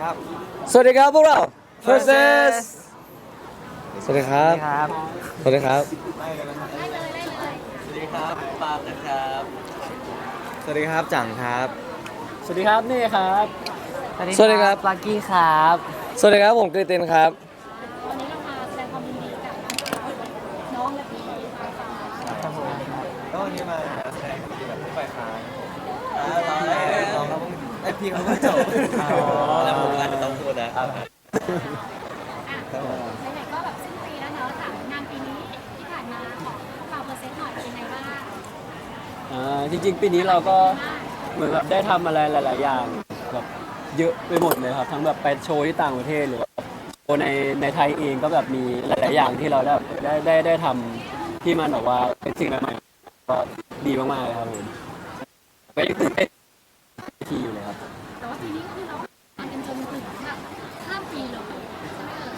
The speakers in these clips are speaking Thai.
ครับ สวัสดีครับพวกเรา Versus สวัสดีครับ ครับสวัสดีครับ สวัสดีครับปาล์มนะครับ สวัสดีครับจังครับ สวัสดีครับนี่ครับสวัสดีครับ ลักกี้ครับสวัสดีครับผมกรีตินครับ วันนี้เรามาแสดงความยินดีกับน้องและพี่ปายฟ้าครับผมก็วันนี้มาแสดงความดีแบบผู้ฝ่ายค้านน้องเขาเพิ่ง ไอยพี่เขาเพิ่งจบแล้วผมอาจจะต้องพูดนะอะไหนๆก็แบบสิ้นปีแล้วเนาะถามงานปีนี้ที่ผ่านมาของเราเปอร์เซ็นต์หน่อยเป็นยังไงบ้างอ่าจริง ๆ ปีนี้เราก็เหมือนแบบได้ทำอะไรหลาย ๆ อย่างแบบเยอะไปหมดเลยครับ ทั้งแบบไปโชว์ที่ต่างประเทศหรือว่าโชว์ในในไทยเองก็แบบมีหลาย ๆ อย่างที่เราได้ได้ได้ได้ทำที่มันแบบว่าเป็นสิ่งใหม่ๆก็ดีมาก ๆ เลยครับผมก็ยังตื่นเต้นทีอยู่เลยครับ แต่ว่าปีนี้ก็คือเราทำกันจนถึงแบบข้ามปีเลย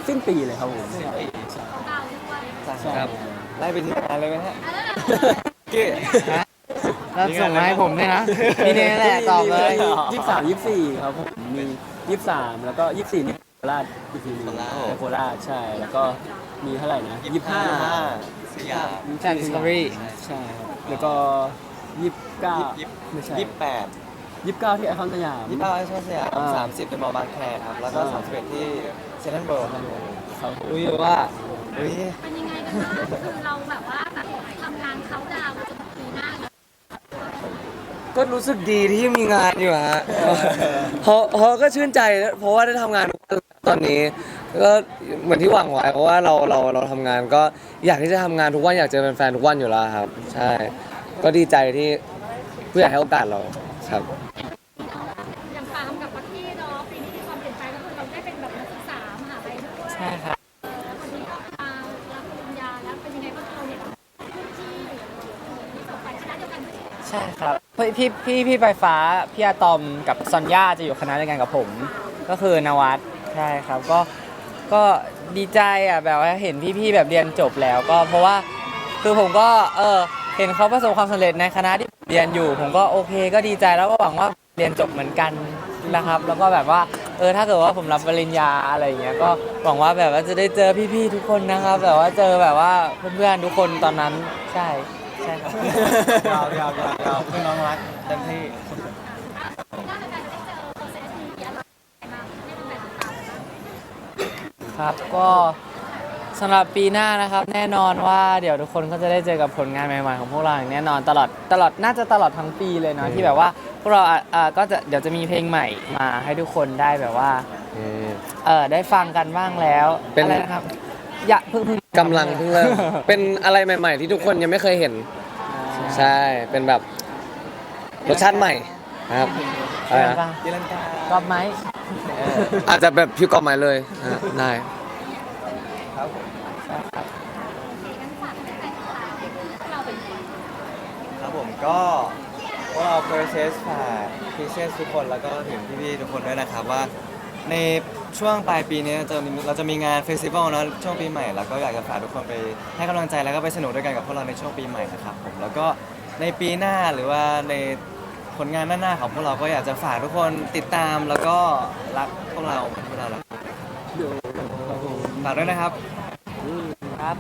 สิ้นปีเลยครับผมเขาดาวน์ด้วยใช่ครับไล่ไปทีงานเลยไหมฮะอะแล้วเก้แล้วส่งมาให้ผมด้วยนะพี่เนยแหละตอบเลยยี่สิบสามยี่สิบสี่ครับผมมียี่สิบสามแล้วก็ยี่สิบสี่นี่โคราชอีกทีหนึงโคราชใช่แล้วก็มีเท่าไหร่นะยี่สิบห้าสยามแซมสตอรี่ใช่ครับแล้วก็ยี่สิบเก้ายี่สิบไม่ใช่ยี่สิบแปดยี่สิบเก้าที่ไอคอนสยามยี่สิบเก้าไอ้ช่สยามอ่าสามสิบเป็นมอบางแคครับแล้วก็อ่าสามสิบเอ็ดที่ เซนทรัลเวิลด์ครับผมครับผมอุ้ยว่าอุ้ยเป็นยังไงกันบ้างคือเราแบบว่าแบบทำงานเขาดาวน์จนปีหน้าเลยก็รู้สึกดีที่มีงานอยู่ฮะเขาะเขาะก็ชื่นใจเพราะว่าได้ทำงานตอนนี้ ก็เหมือนที่หวังไว้เพราะว่าเราเราเราทำงานก็อยากที่จะทำงานทุกวันอยากเจอแฟนๆทุกวันอยู่แล้วครับ ใช่ ก็ดีใจที่ผู้ใหญ่ให้โอกาสเราครับอ ช่ครับเออแล้ววันนี้ก็มารับปริญญาแล้วเป็นยังไงบ้างเราเนี่ยรุ่นที่ที่สองไปคณะเดียวกันด้วยใช่ครับพี่พี่พี่พี่ไฟฟ้าพี่อาตอมกับซอนย่าจะอยู่คณะเดียวกันกับผม ก็คือนวัดใช่ครับก็ก็ดีใจอะแบบว่าเห็นพี่ๆแบบเรียนจบแล้วก็เพราะว่าคือผมก็เออเห็นเขาประสบความสำเร็จในคณะที่เรียนอยู่ ผมก็โอเคก็ดีใจแล้วก็หวังว่าเรียนจบเหมือนกันนะครับ แล้วก็แบบว่าเออถ้าเกิดว่าผมรับปริญญาอะไรอย่างเงี้ยก็หวังว่าแบบว่าจะได้เจอพี่ๆทุกคนนะครับแบบว่าเจอแบบว่าเพื่อนๆทุกคนตอนนั้นใช่ใช่ครับยาวยาวยาวยาวเพื่อนน้องรักเต็มที่ครับก็สำหรับปีหน้านะครับ แน่นอนว่าเดี๋ยวทุกคนก็จะได้เจอกับผลงานใหม่ๆของพวกเราอย่างแน่นอนตลอดตลอดน่าจะตลอดทั้งปีเลยเนาะที่แบบว่า พวกเราอะอะก็จะเดี๋ยวจะมีเพลงใหม่มาให้ทุกคนได้แบบว่า อืม เออได้ฟังกันบ้างแล้วเป็น อะไรนะครับอย่าเพิ่งเพิ่งกำลังเพิ่งเริ่ม เป็นอะไรใหม่ ๆ ที่ทุกคนยังไม่เคยเห็น ใช่ เป็นแบบรสชาติใหม่นะครับอะไรนะบ้างยีรันการอบไหมอาจจะแบบพิวกรอบใหม่เลยอะได้ ครับผมเราเป็นคนครับผมก็ พวกเรา process ฝาก p r e c i o u s ทุกคนแล้วก็ถึงพี่ๆทุกคนด้วยนะครับว่า ในช่วงปลายปีนี้จะมีเราจะมีงานเฟสติวัลเนอะช่วงปีใหม่แล้วก็อยากจะฝากทุกคนไปให้กำลังใจแล้วก็ไปสนุกด้วยกันกับพวกเราในช่วงปีใหม่นะครับผมแล้วก็ในปีหน้าหรือว่าในผลงานหน้าๆของพวกเราก็อยากจะฝากทุกคนติดตามแล้วก็รักพวกเราเหมือนพวกเรารักฝากด้วยนะครับ ครับ